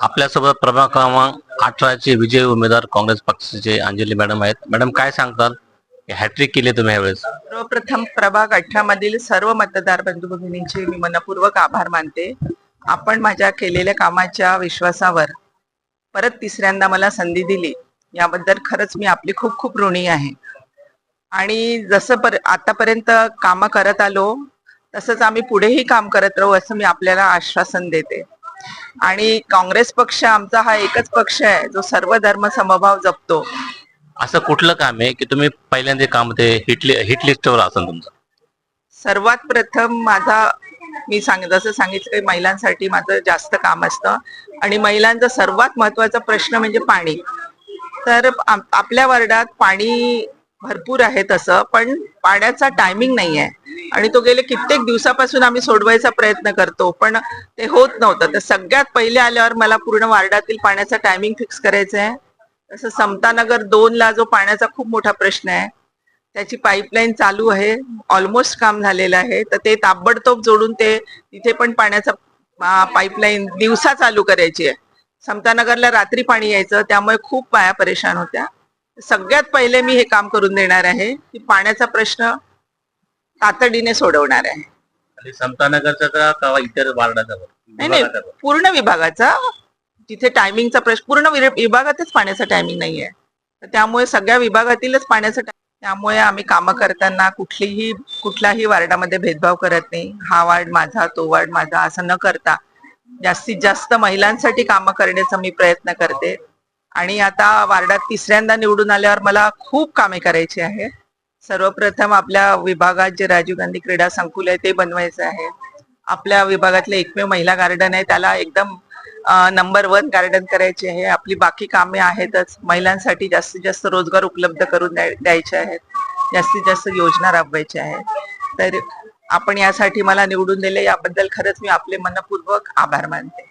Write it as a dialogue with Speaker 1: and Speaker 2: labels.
Speaker 1: आपल्यासोबत प्रभाग क्रमांक अठराचे विजयी उमेदवार काँग्रेस पक्षाचे अंजली मॅडम आहेत. मॅडम काय सांगताल? हॅट्रिक केली तुम्ही यावेळेस.
Speaker 2: सर्वप्रथम प्रभाग अठरा मधील सर्व मतदार बंधू भगिनींचे मी मनपूर्वक आभार मानते. आपण माझ्या केलेल्या कामाच्या विश्वासावर परत तिसऱ्यांदा मला संधी दिली. याबद्दल खरंच मी आपली खूप खूप ऋणी आहे. आणि जसं पर आतापर्यंत कामं करत आलो तसंच आम्ही पुढेही काम करत राहू असं मी आपल्याला आश्वासन देते. आणि काँग्रेस पक्ष आमचा हा एकच पक्ष आहे जो सर्व धर्म समभाव जपतो.
Speaker 1: असं कुठलं काम आहे की तुम्ही पहिल्यांदा काम ते हिट हिट लिस्टवर असेल तुमचं?
Speaker 2: सर्वात प्रथम माझा मी सांग जसं सांगितलं की महिलांसाठी माझं जास्त काम असतं. आणि महिलांचा सर्वात महत्त्वाचा प्रश्न म्हणजे पाणी. तर आप- आपल्या वार्डात पाणी भरपूर आहे तसं पण पाण्याचा टायमिंग नाही आहे आणि तो गेले कित्येक दिवसापासून आम्ही सोडवायचा प्रयत्न करतो पण ते होत नव्हतं. तर सगळ्यात पहिले आल्यावर मला पूर्ण वार्डातील पाण्याचा टायमिंग फिक्स करायचा आहे तसं समतानगर दोनला जो पाण्याचा खूप मोठा प्रश्न आहे त्याची पाईपलाईन चालू आहे ऑलमोस्ट काम झालेलं आहे. तर ते ताबडतोब जोडून ते तिथे पण पाण्याचा पाईपलाईन दिवसा चालू करायची आहे. समतानगरला रात्री पाणी यायचं त्यामुळे खूप पाया परेशान होत्या. सगळ्यात पहिले मी हे काम करून देणार आहे की पाण्याचा प्रश्न तातडीने सोडवणार आहे.
Speaker 1: आणि समतानगरचा का का इतर वार्डाचा
Speaker 2: नाही नाही
Speaker 1: विभागाचा?
Speaker 2: पूर्ण विभागाचा. तिथे टायमिंगचा प्रश्न पूर्ण विभागातच पाण्याचा टायमिंग नाहीये. तर त्यामुळे सगळ्या विभागातीलच पाण्याचा time- त्यामुळे आम्ही कामं करताना कुठलीही कुठल्याही वार्डामध्ये भेदभाव करत नाही. हा वार्ड माझा तो वार्ड माझा असं न करता जास्तीत जास्त महिलांसाठी कामं करण्याचा मी प्रयत्न करते. आणि आता वार्डात तिसऱ्यांदा निवडून आल्यावर मला खूप कामे करायची आहे. सर्वप्रथम आपल्या विभागात जे राजीव गांधी क्रीडा संकुल आहे ते बनवायचं आहे. आपल्या विभागातलं एकमेव महिला गार्डन आहे त्याला एकदम नंबर वन गार्डन करायचे आहे. आपली बाकी कामे आहेतच. महिलांसाठी जास्तीत जास्त रोजगार उपलब्ध करून द्याय- द्यायचे आहेत. जास्तीत जास्त योजना राबवायच्या आहेत. तर आपण यासाठी मला निवडून दिले. याबद्दल खरंच मी आपले मनपूर्वक आभार मानते.